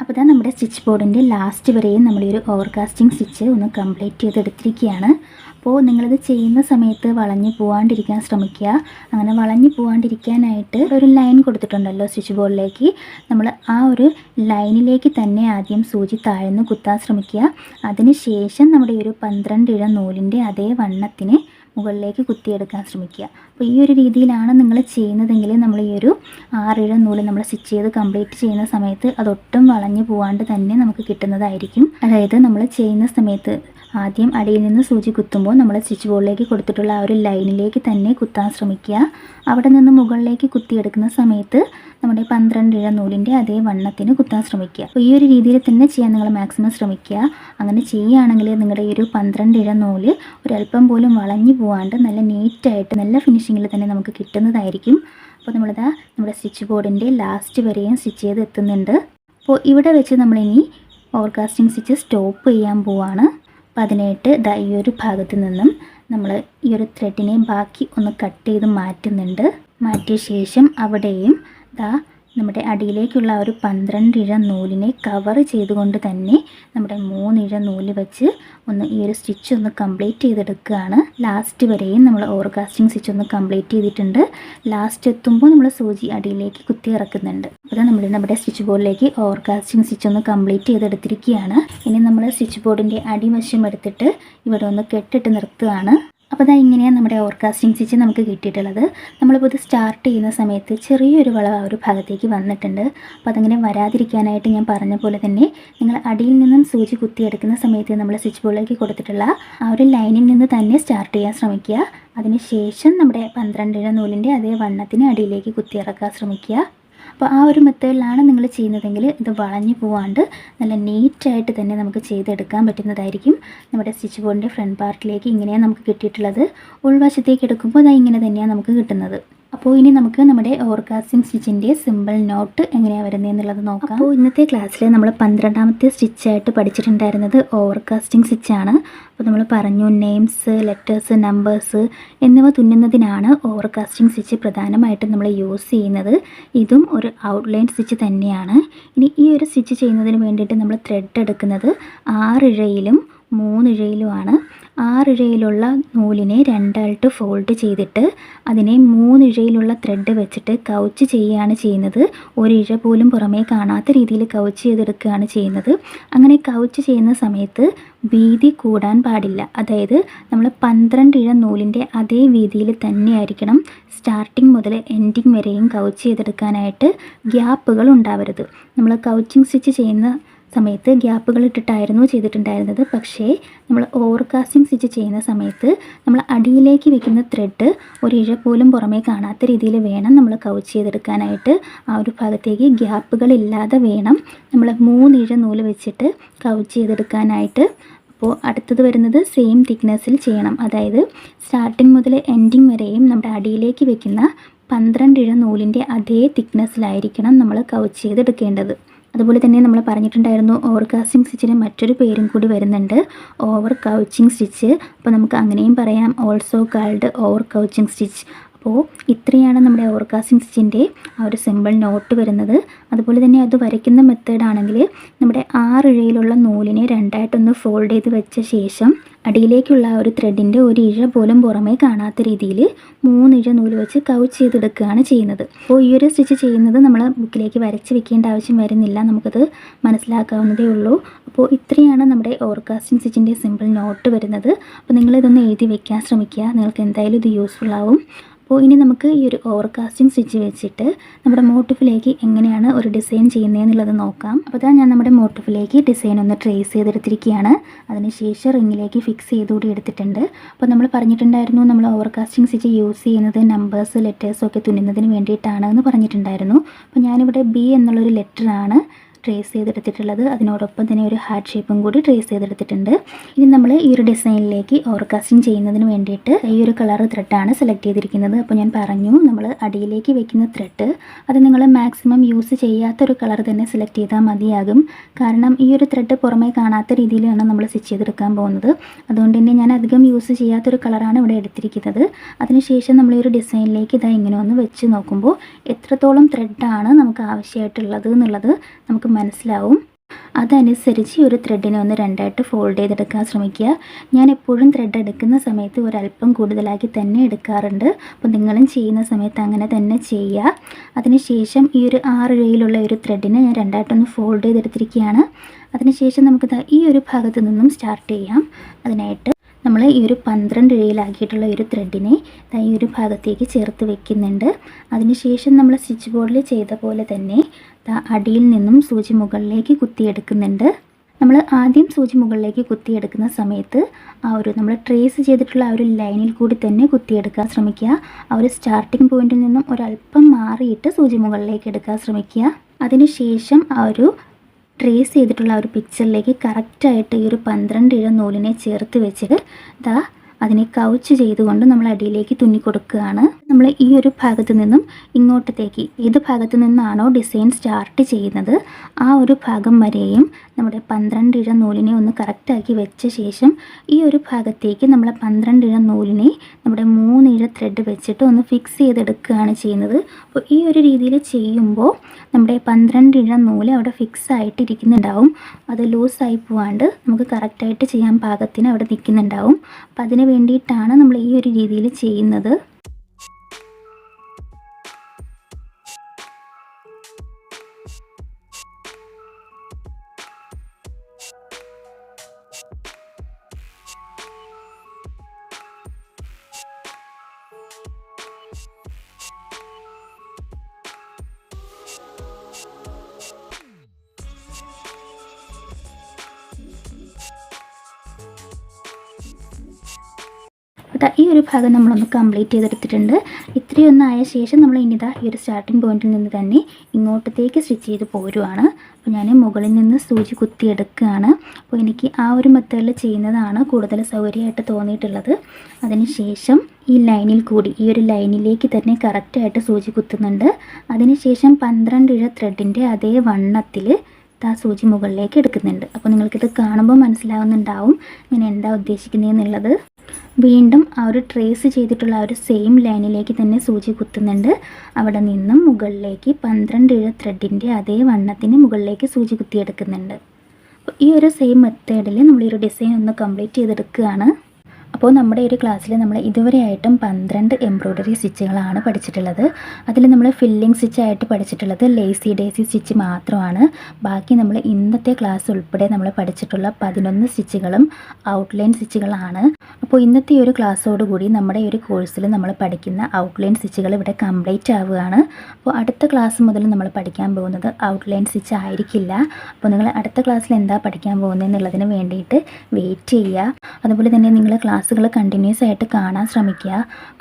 അപ്പോൾ ഇതാ നമ്മുടെ സ്റ്റിച്ച് ബോർഡിന്റെ ലാസ്റ്റ് വരെയും നമ്മൾ ഈ ഒരു ഓവർകാസ്റ്റിംഗ് സ്റ്റിച്ച് ഒന്ന് കംപ്ലീറ്റ് ചെയ്തെടുത്തിരിക്കുകയാണ് അപ്പോൾ നിങ്ങളിത് ചെയ്യുന്ന സമയത്ത് വളഞ്ഞു പോവാണ്ടിരിക്കാൻ ശ്രമിക്കുക. അങ്ങനെ വളഞ്ഞു പോവാണ്ടിരിക്കാനായിട്ട് ഒരു ലൈൻ കൊടുത്തിട്ടുണ്ടല്ലോ സ്റ്റിച്ച് ബോർഡിലേക്ക്. നമ്മൾ ആ ഒരു ലൈനിലേക്ക് തന്നെ ആദ്യം സൂചി താഴ്ന്ന് കുത്താൻ ശ്രമിക്കുക. അതിനുശേഷം നമ്മുടെ ഈ ഒരു പന്ത്രണ്ട് ഇഴ നൂലിന്റെ അതേ വണ്ണത്തിന് മുകളിലേക്ക് കുത്തിയെടുക്കാൻ ശ്രമിക്കുക. അപ്പോൾ ഈ ഒരു രീതിയിലാണ് നിങ്ങൾ ചെയ്യുന്നതെങ്കിൽ നമ്മൾ ഈ ഒരു ആറിഴ നൂൽ നമ്മൾ സ്റ്റിച്ച് ചെയ്ത് കംപ്ലീറ്റ് ചെയ്യുന്ന സമയത്ത് അതൊട്ടും വളഞ്ഞു പോവാണ്ട് തന്നെ നമുക്ക് കിട്ടുന്നതായിരിക്കും. അതായത് നമ്മൾ ചെയ്യുന്ന സമയത്ത് ആദ്യം അടിയിൽ നിന്ന് സൂചി കുത്തുമ്പോൾ നമ്മൾ സ്റ്റിച്ച് ബോർഡിലേക്ക് കൊടുത്തിട്ടുള്ള ആ ഒരു ലൈനിലേക്ക് തന്നെ കുത്താൻ ശ്രമിക്കുക. അവിടെ നിന്ന് മുകളിലേക്ക് കുത്തിയെടുക്കുന്ന സമയത്ത് നമ്മുടെ പന്ത്രണ്ട് ഇഴ നൂലിന്റെ അതേ വണ്ണത്തിന് കുത്താൻ ശ്രമിക്കുക. അപ്പോൾ ഈ ഒരു രീതിയിൽ തന്നെ ചെയ്യാൻ നിങ്ങൾ മാക്സിമം ശ്രമിക്കുക. അങ്ങനെ ചെയ്യുകയാണെങ്കിൽ നിങ്ങളുടെ ഈ ഒരു ഇഴ നൂൽ ഒരല്പം പോലും വളഞ്ഞു പോകാണ്ട് നല്ല നീറ്റായിട്ട് നല്ല ഫിനിഷിങ്ങിൽ തന്നെ നമുക്ക് കിട്ടുന്നതായിരിക്കും. അപ്പോൾ നമ്മളിതാ നമ്മുടെ സ്റ്റിച്ച് ബോർഡിന്റെ ലാസ്റ്റ് വരെയും സ്റ്റിച്ച് ചെയ്ത് എത്തുന്നുണ്ട്. അപ്പോൾ ഇവിടെ വെച്ച് നമ്മളിനി ഓവർകാസ്റ്റിംഗ് സ്റ്റിച്ച് സ്റ്റോപ്പ് ചെയ്യാൻ പോവാണ്. അപ്പോൾ അതിനായിട്ട് ദാ ഈ ഒരു ഭാഗത്ത് നിന്നും നമ്മൾ ഈ ഒരു ത്രെഡിനെ ബാക്കി ഒന്ന് കട്ട് ചെയ്ത് മാറ്റുന്നുണ്ട്. മാറ്റിയ ശേഷം അവിടെയും ദാ നമ്മുടെ അടിയിലേക്കുള്ള ഒരു പന്ത്രണ്ട് ഇഴ നൂലിനെ കവർ ചെയ്തുകൊണ്ട് തന്നെ നമ്മുടെ മൂന്നിഴ നൂൽ വെച്ച് ഒന്ന് ഈ ഒരു സ്റ്റിച്ച് ഒന്ന് കംപ്ലീറ്റ് ചെയ്തെടുക്കുകയാണ്. ലാസ്റ്റ് വരെയും നമ്മൾ ഓർഗാസ്റ്റിംഗ് സ്റ്റിച്ച് ഒന്ന് കംപ്ലീറ്റ് ചെയ്തിട്ടുണ്ട്. ലാസ്റ്റ് എത്തുമ്പോൾ നമ്മൾ സൂചി അടിയിലേക്ക് കുത്തി ഇറക്കുന്നുണ്ട്. അപ്പോൾ നമ്മൾ നമ്മുടെ സ്റ്റിച്ച് ബോർഡിലേക്ക് ഓവർകാസ്റ്റിംഗ് സ്റ്റിച്ച് ഒന്ന് കംപ്ലീറ്റ് ചെയ്തെടുത്തിരിക്കുകയാണ്. ഇനി നമ്മൾ സ്റ്റിച്ച് ബോർഡിന്റെ അടിവശം എടുത്തിട്ട് ഇവിടെ ഒന്ന് കെട്ടിട്ട് നിർത്തുകയാണ്. അപ്പോൾ അതാ ഇങ്ങനെയാണ് നമ്മുടെ ഓവർകാസ്റ്റിംഗ് സ്റ്റിച്ച് നമുക്ക് കിട്ടിയിട്ടുള്ളത്. നമ്മളിപ്പോൾ ഇത് സ്റ്റാർട്ട് ചെയ്യുന്ന സമയത്ത് ചെറിയൊരു വളവ് ആ ഒരു ഭാഗത്തേക്ക് വന്നിട്ടുണ്ട്. അപ്പോൾ അതങ്ങനെ വരാതിരിക്കാനായിട്ട് ഞാൻ പറഞ്ഞ പോലെ തന്നെ നിങ്ങൾ അടിയിൽ നിന്നും സൂചി കുത്തിയെടുക്കുന്ന സമയത്ത് നമ്മൾ സ്റ്റിച്ച് ബോളിലേക്ക് കൊടുത്തിട്ടുള്ള ആ ഒരു ലൈനിൽ നിന്ന് തന്നെ സ്റ്റാർട്ട് ചെയ്യാൻ ശ്രമിക്കുക. അതിനുശേഷം നമ്മുടെ പന്ത്രണ്ടിഴ നൂലിന്റെ അതേ വണ്ണത്തിന് അടിയിലേക്ക് കുത്തിയിറക്കാൻ ശ്രമിക്കുക. അപ്പോൾ ആ ഒരു മെത്തേഡിലാണ് നിങ്ങൾ ചെയ്യുന്നതെങ്കിൽ ഇത് വളഞ്ഞു പോവാണ്ട് നല്ല നീറ്റായിട്ട് തന്നെ നമുക്ക് ചെയ്തെടുക്കാൻ പറ്റുന്നതായിരിക്കും. നമ്മുടെ സ്റ്റിച്ച് ബോർഡിന്റെ ഫ്രണ്ട് പാർട്ടിലേക്ക് ഇങ്ങനെയാണ് നമുക്ക് കിട്ടിയിട്ടുള്ളത്. ഉൾവശത്തേക്ക് എടുക്കുമ്പോൾ അത് ഇങ്ങനെ തന്നെയാണ് നമുക്ക് കിട്ടുന്നത്. അപ്പോൾ ഇനി നമുക്ക് നമ്മുടെ ഓർഗാസിം സ്റ്റിച്ചിന്റെ സിമ്പിൾ നോട്ട് എങ്ങനെയാണ് വരുന്നത് എന്നുള്ളത് നോക്കാം. അപ്പോൾ ഇന്നത്തെ ക്ലാസ്സിൽ നമ്മൾ പന്ത്രണ്ടാമത്തെ സ്റ്റിച്ചായിട്ട് പഠിച്ചിട്ടുണ്ടായിരുന്നത് ഓവർകാസ്റ്റിംഗ് സ്റ്റിച്ചാണ്. അപ്പോൾ നമ്മൾ പറഞ്ഞു നെയിംസ് ലെറ്റേഴ്സ് നമ്പേഴ്സ് എന്നിവ തുന്നുന്നതിനാണ് ഓവർകാസ്റ്റിംഗ് സ്റ്റിച്ച് പ്രധാനമായിട്ടും നമ്മൾ യൂസ് ചെയ്യുന്നത്. ഇതും ഒരു ഔട്ട്ലൈൻ സ്റ്റിച്ച് തന്നെയാണ്. ഇനി ഈ ഒരു സ്റ്റിച്ച് ചെയ്യുന്നതിന് വേണ്ടിയിട്ട് നമ്മൾ ത്രെഡ് എടുക്കുന്നത് ആറിഴയിലും മൂന്നിഴയിലുമാണ്. ആറിഴയിലുള്ള നൂലിനെ രണ്ടായിട്ട് ഫോൾഡ് ചെയ്തിട്ട് അതിനെ മൂന്നിഴയിലുള്ള ത്രെഡ് വെച്ചിട്ട് കൗച്ച് ചെയ്യുകയാണ് ചെയ്യുന്നത്. ഒരിഴ പോലും പുറമേ കാണാത്ത രീതിയിൽ കൗച്ച് ചെയ്തെടുക്കുകയാണ് ചെയ്യുന്നത്. അങ്ങനെ കൗച്ച് ചെയ്യുന്ന സമയത്ത് വീതി കൂടാൻ പാടില്ല. അതായത് നമ്മൾ പന്ത്രണ്ട് ഇഴ നൂലിന്റെ അതേ വീതിയിൽ തന്നെയായിരിക്കണം സ്റ്റാർട്ടിങ് മുതൽ എൻഡിങ് വരെയും കൗച്ച് ചെയ്തെടുക്കാനായിട്ട് ഗ്യാപ്പുകൾ ഉണ്ടാവരുത്. നമ്മൾ കൗച്ചിങ് സ്റ്റിച്ച് ചെയ്യുന്ന സമയത്ത് ഗ്യാപ്പുകൾ ഇട്ടിട്ടായിരുന്നു ചെയ്തിട്ടുണ്ടായിരുന്നത്. പക്ഷേ നമ്മൾ ഓവർകാസ്റ്റിംഗ് സ്റ്റിച്ച് ചെയ്യുന്ന സമയത്ത് നമ്മൾ അടിയിലേക്ക് വെക്കുന്ന ത്രെഡ് ഒരിഴ പോലും പുറമേ കാണാത്ത രീതിയിൽ വേണം നമ്മൾ കൗച്ച് ചെയ്തെടുക്കാനായിട്ട്. ആ ഒരു ഭാഗത്തേക്ക് ഗ്യാപ്പുകളില്ലാതെ വേണം നമ്മൾ മൂന്നിഴ നൂൽ വെച്ചിട്ട് കൗച്ച് ചെയ്തെടുക്കാനായിട്ട്. അപ്പോൾ അടുത്തത് വരുന്നത് സെയിം തിക്നെസ്സിൽ ചെയ്യണം. അതായത് സ്റ്റാർട്ടിങ് മുതൽ എൻഡിങ് വരെയും നമ്മുടെ അടിയിലേക്ക് വെക്കുന്ന പന്ത്രണ്ട് ഇഴ നൂലിന്റെ അതേ തിക്നെസ്സിലായിരിക്കണം നമ്മൾ കൗച്ച് ചെയ്തെടുക്കേണ്ടത്. അതുപോലെ തന്നെ നമ്മൾ പറഞ്ഞിട്ടുണ്ടായിരുന്നു ഓവർ കാസ്റ്റിംഗ് സ്റ്റിച്ചിന് മറ്റൊരു പേരും കൂടി വരുന്നുണ്ട്. Over couching stitch. അപ്പോൾ നമുക്ക് അങ്ങനെയും പറയാം. Also called over couching stitch അപ്പോൾ ഇത്രയാണ് നമ്മുടെ ഓർക്കാസിംഗ് സ്റ്റിച്ചിന്റെ ആ ഒരു സിമ്പിൾ നോട്ട് വരുന്നത്. അതുപോലെ തന്നെ അത് വരയ്ക്കുന്ന മെത്തേഡാണെങ്കിൽ നമ്മുടെ ആറിഴയിലുള്ള നൂലിനെ രണ്ടായിട്ടൊന്ന് ഫോൾഡ് ചെയ്ത് വെച്ച ശേഷം അടിയിലേക്കുള്ള ഒരു ത്രെഡിന്റെ ഒരു ഇഴ പോലും പുറമേ കാണാത്ത രീതിയിൽ മൂന്നിഴ നൂൽ വെച്ച് കൗച്ച് ചെയ്തെടുക്കുകയാണ് ചെയ്യുന്നത്. അപ്പോൾ ഈ ഒരു സ്റ്റിച്ച് ചെയ്യുന്നത് നമ്മൾ ബുക്കിലേക്ക് വരച്ച് വെക്കേണ്ട ആവശ്യം വരുന്നില്ല. നമുക്കത് മനസ്സിലാക്കാവുന്നതേ ഉള്ളൂ. അപ്പോൾ ഇത്രയാണ് നമ്മുടെ ഓർഗാസ്റ്റിംഗ് സ്റ്റിച്ചിന്റെ സിമ്പിൾ നോട്ട് വരുന്നത്. അപ്പോൾ നിങ്ങളിതൊന്ന് എഴുതി വെക്കാൻ ശ്രമിക്കുക. നിങ്ങൾക്ക് എന്തായാലും ഇത് യൂസ്ഫുൾ ആവും. അപ്പോൾ ഇനി നമുക്ക് ഈ ഒരു ഓവർകാസ്റ്റിംഗ് സ്റ്റിച്ച് വെച്ചിട്ട് നമ്മുടെ മോട്ടിഫിലേക്ക് എങ്ങനെയാണ് ഒരു ഡിസൈൻ ചെയ്യുന്നതെന്നുള്ളത് നോക്കാം. അപ്പോൾ ഇതാ ഞാൻ നമ്മുടെ മോട്ടിഫിലേക്ക് ഡിസൈൻ ഒന്ന് ട്രേസ് ചെയ്തെടുത്തിരിക്കുകയാണ്. അതിനുശേഷം റിങ്ങിലേക്ക് ഫിക്സ് ചെയ്തുകൂടി എടുത്തിട്ടുണ്ട്. അപ്പോൾ നമ്മൾ പറഞ്ഞിട്ടുണ്ടായിരുന്നു നമ്മൾ ഓവർകാസ്റ്റിംഗ് സ്റ്റിച്ച് യൂസ് ചെയ്യുന്നത് നമ്പേഴ്സ് ലെറ്റേഴ്സ് ഒക്കെ തുന്നുന്നതിന് വേണ്ടിയിട്ടാണ് എന്ന് പറഞ്ഞിട്ടുണ്ടായിരുന്നു. അപ്പോൾ ഞാനിവിടെ ബി എന്നുള്ളൊരു ലെറ്ററാണ് ട്രേസ് ചെയ്തെടുത്തിട്ടുള്ളത്. അതിനോടൊപ്പം തന്നെ ഒരു ഹാർട്ട് ഷേപ്പും കൂടി ട്രേസ് ചെയ്തെടുത്തിട്ടുണ്ട്. ഇനി നമ്മൾ ഈ ഒരു ഡിസൈനിലേക്ക് ഓവർകാസ്റ്റിംഗ് ചെയ്യുന്നതിന് വേണ്ടിയിട്ട് ഈ ഒരു കളർ ത്രെഡാണ് സെലക്ട് ചെയ്തിരിക്കുന്നത്. അപ്പോൾ ഞാൻ പറഞ്ഞു നമ്മൾ അടിയിലേക്ക് വെക്കുന്ന ത്രെഡ് അത് നിങ്ങൾ മാക്സിമം യൂസ് ചെയ്യാത്തൊരു കളർ തന്നെ സെലക്ട് ചെയ്താൽ മതിയാകും. കാരണം ഈ ഒരു ത്രെഡ് പുറമേ കാണാത്ത രീതിയിലാണ് നമ്മൾ സ്റ്റിച്ച് ചെയ്തെടുക്കാൻ പോകുന്നത്. അതുകൊണ്ട് തന്നെ ഞാൻ അധികം യൂസ് ചെയ്യാത്തൊരു കളറാണ് ഇവിടെ എടുത്തിരിക്കുന്നത്. അതിനുശേഷം നമ്മൾ ഈ ഒരു ഡിസൈനിലേക്ക് ഇതാ ഇങ്ങനെ ഒന്ന് വെച്ച് നോക്കുമ്പോൾ എത്രത്തോളം ത്രെഡാണ് നമുക്ക് ആവശ്യമായിട്ടുള്ളത് എന്നുള്ളത് നമുക്ക് മനസ്സിലാവും. അതനുസരിച്ച് ഈ ഒരു ത്രെഡിനെ ഒന്ന് രണ്ടായിട്ട് ഫോൾഡ് ചെയ്തെടുക്കാൻ ശ്രമിക്കുക. ഞാൻ എപ്പോഴും ത്രെഡ് എടുക്കുന്ന സമയത്ത് ഒരല്പം കൂടുതലാക്കി തന്നെ എടുക്കാറുണ്ട്. അപ്പോൾ നിങ്ങളും ചെയ്യുന്ന സമയത്ത് അങ്ങനെ തന്നെ ചെയ്യുക. അതിനുശേഷം ഈ ഒരു ആറ് രൂപയിലുള്ള ഒരു ത്രെഡിനെ ഞാൻ രണ്ടായിട്ടൊന്ന് ഫോൾഡ് ചെയ്തെടുത്തിരിക്കുകയാണ്. അതിനുശേഷം നമുക്ക് ഈ ഒരു ഭാഗത്ത് നിന്നും സ്റ്റാർട്ട് ചെയ്യാം. അതിനായിട്ട് നമ്മൾ ഈ ഒരു പന്ത്രണ്ട് ഇഴയിലാക്കിയിട്ടുള്ള ഒരു ത്രെഡിനെ ഈ ഒരു ഭാഗത്തേക്ക് ചേർത്ത് വെക്കുന്നുണ്ട്. അതിനുശേഷം നമ്മൾ സ്റ്റിച്ച് ബോർഡിൽ ചെയ്ത പോലെ തന്നെ അടിയിൽ നിന്നും സൂചി മുകളിലേക്ക് കുത്തിയെടുക്കുന്നുണ്ട്. നമ്മൾ ആദ്യം സൂചി മുകളിലേക്ക് കുത്തിയെടുക്കുന്ന സമയത്ത് ആ ഒരു നമ്മൾ ട്രേസ് ചെയ്തിട്ടുള്ള ആ ഒരു ലൈനിൽ കൂടി തന്നെ കുത്തിയെടുക്കാൻ ശ്രമിക്കുക. ആ ഒരു സ്റ്റാർട്ടിംഗ് പോയിന്റിൽ നിന്നും ഒരല്പം മാറിയിട്ട് സൂചി മുകളിലേക്ക് എടുക്കാൻ ശ്രമിക്കുക. അതിനുശേഷം ആ ഒരു ട്രേസ് ചെയ്തിട്ടുള്ള ഒരു പിക്ചറിലേക്ക് കറക്റ്റായിട്ട് ഈ ഒരു പന്ത്രണ്ട് ഇഴ നൂലിനെ ചേർത്ത് വെച്ചിട്ട് ദാ അതിനെ കൗച്ച് ചെയ്തുകൊണ്ട് നമ്മൾ അടിയിലേക്ക് തുന്നി കൊടുക്കുകയാണ് നമ്മൾ ഈ ഒരു ഭാഗത്ത് നിന്നും ഇങ്ങോട്ടത്തേക്ക് ഏത് ഭാഗത്ത് നിന്നാണോ ഡിസൈൻ സ്റ്റാർട്ട് ചെയ്യുന്നത് ആ ഒരു ഭാഗം വരെയും നമ്മുടെ പന്ത്രണ്ട് ഇഴ നൂലിനെ ഒന്ന് കറക്റ്റാക്കി വെച്ച ശേഷം ഈ ഒരു ഭാഗത്തേക്ക് നമ്മൾ പന്ത്രണ്ട് ഇഴ നൂലിനെ നമ്മുടെ മൂന്ന് ഇഴ ത്രെഡ് വെച്ചിട്ട് ഒന്ന് ഫിക്സ് ചെയ്തെടുക്കുകയാണ് ചെയ്യുന്നത്. അപ്പോൾ ഈ ഒരു രീതിയിൽ ചെയ്യുമ്പോൾ നമ്മുടെ പന്ത്രണ്ട് ഇഴ നൂൽ അവിടെ ഫിക്സ് ആയിട്ടിരിക്കുന്നുണ്ടാവും. അത് ലൂസായി പോവാണ്ട് നമുക്ക് കറക്റ്റായിട്ട് ചെയ്യാൻ പാകത്തിന് അവിടെ നിൽക്കുന്നുണ്ടാവും. അപ്പം അതിന് വേണ്ടിയിട്ടാണ് നമ്മൾ ഈ ഒരു രീതിയിൽ ചെയ്യുന്നത്. അപ്പോൾ ഈ ഒരു ഭാഗം നമ്മളൊന്ന് കംപ്ലീറ്റ് ചെയ്തെടുത്തിട്ടുണ്ട്. ഇത്രയൊന്നും ആയ ശേഷം നമ്മൾ ഇനിതാ ഈ ഒരു സ്റ്റാർട്ടിംഗ് പോയിന്റിൽ നിന്ന് തന്നെ ഇങ്ങോട്ടത്തേക്ക് സ്റ്റിച്ച് ചെയ്ത് പോരുവാണ്. അപ്പോൾ ഞാൻ മുകളിൽ നിന്ന് സൂചി കുത്തിയെടുക്കുകയാണ്. അപ്പോൾ എനിക്ക് ആ ഒരു മെത്തേഡിൽ ചെയ്യുന്നതാണ് കൂടുതൽ സൗകര്യമായിട്ട് തോന്നിയിട്ടുള്ളത്. അതിനുശേഷം ഈ ലൈനിൽ കൂടി ഈ ഒരു ലൈനിലേക്ക് തന്നെ കറക്റ്റായിട്ട് സൂചി കുത്തുന്നുണ്ട്. അതിനുശേഷം പന്ത്രണ്ട് ഇഴ ത്രെഡിന്റെ അതേ വണ്ണത്തിൽ ആ സൂചി മുകളിലേക്ക് എടുക്കുന്നുണ്ട്. അപ്പോൾ നിങ്ങൾക്കിത് കാണുമ്പോൾ മനസ്സിലാവുന്നുണ്ടാവും. ഞാൻ എന്താ ഉദ്ദേശിക്കുന്നതെന്നുള്ളത് വീണ്ടും ആ ഒരു ട്രേസ് ചെയ്തിട്ടുള്ള ആ ഒരു സെയിം ലൈനിലേക്ക് തന്നെ സൂചി കുത്തുന്നുണ്ട്. അവിടെ നിന്നും മുകളിലേക്ക് പന്ത്രണ്ട് ഇഴ ത്രെഡിന്റെ അതേ വണ്ണത്തിന് മുകളിലേക്ക് സൂചി കുത്തിയെടുക്കുന്നുണ്ട്. ഈ ഒരു സെയിം മെത്തേഡിൽ നമ്മൾ ഈ ഒരു ഡിസൈൻ ഒന്ന് കംപ്ലീറ്റ് ചെയ്തെടുക്കുകയാണ്. അപ്പോൾ നമ്മുടെ ഒരു ക്ലാസ്സിൽ നമ്മൾ ഇതുവരെയായിട്ടും പന്ത്രണ്ട് എംബ്രോയ്ഡറി സ്റ്റിച്ചുകളാണ് പഠിച്ചിട്ടുള്ളത്. അതിൽ നമ്മൾ ഫില്ലിംഗ് സ്റ്റിച്ചായിട്ട് പഠിച്ചിട്ടുള്ളത് ലേസി ഡേസി സ്റ്റിച്ച് മാത്രമാണ്. ബാക്കി നമ്മൾ ഇന്നത്തെ ക്ലാസ് ഉൾപ്പെടെ നമ്മൾ പഠിച്ചിട്ടുള്ള പതിനൊന്ന് സ്റ്റിച്ചുകളും ഔട്ട്ലൈൻ സ്റ്റിച്ചുകളാണ്. അപ്പോൾ ഇന്നത്തെ ഒരു ക്ലാസ്സോടുകൂടി നമ്മുടെ ഒരു കോഴ്സിൽ നമ്മൾ പഠിക്കുന്ന ഔട്ട്ലൈൻ സ്റ്റിച്ചുകൾ ഇവിടെ കംപ്ലീറ്റ് ആവുകയാണ്. അപ്പോൾ അടുത്ത ക്ലാസ് മുതൽ നമ്മൾ പഠിക്കാൻ പോകുന്നത് ഔട്ട്ലൈൻ സ്റ്റിച്ച് ആയിരിക്കില്ല. അപ്പോൾ നിങ്ങൾ അടുത്ത ക്ലാസ്സിൽ എന്താ പഠിക്കാൻ പോകുന്നത് എന്നുള്ളതിന് വേണ്ടിയിട്ട് വെയിറ്റ് ചെയ്യുക. അതുപോലെ തന്നെ നിങ്ങൾ ക്ലാസ്സുകൾ കണ്ടിന്യൂസ് ആയിട്ട് കാണാൻ ശ്രമിക്കുക.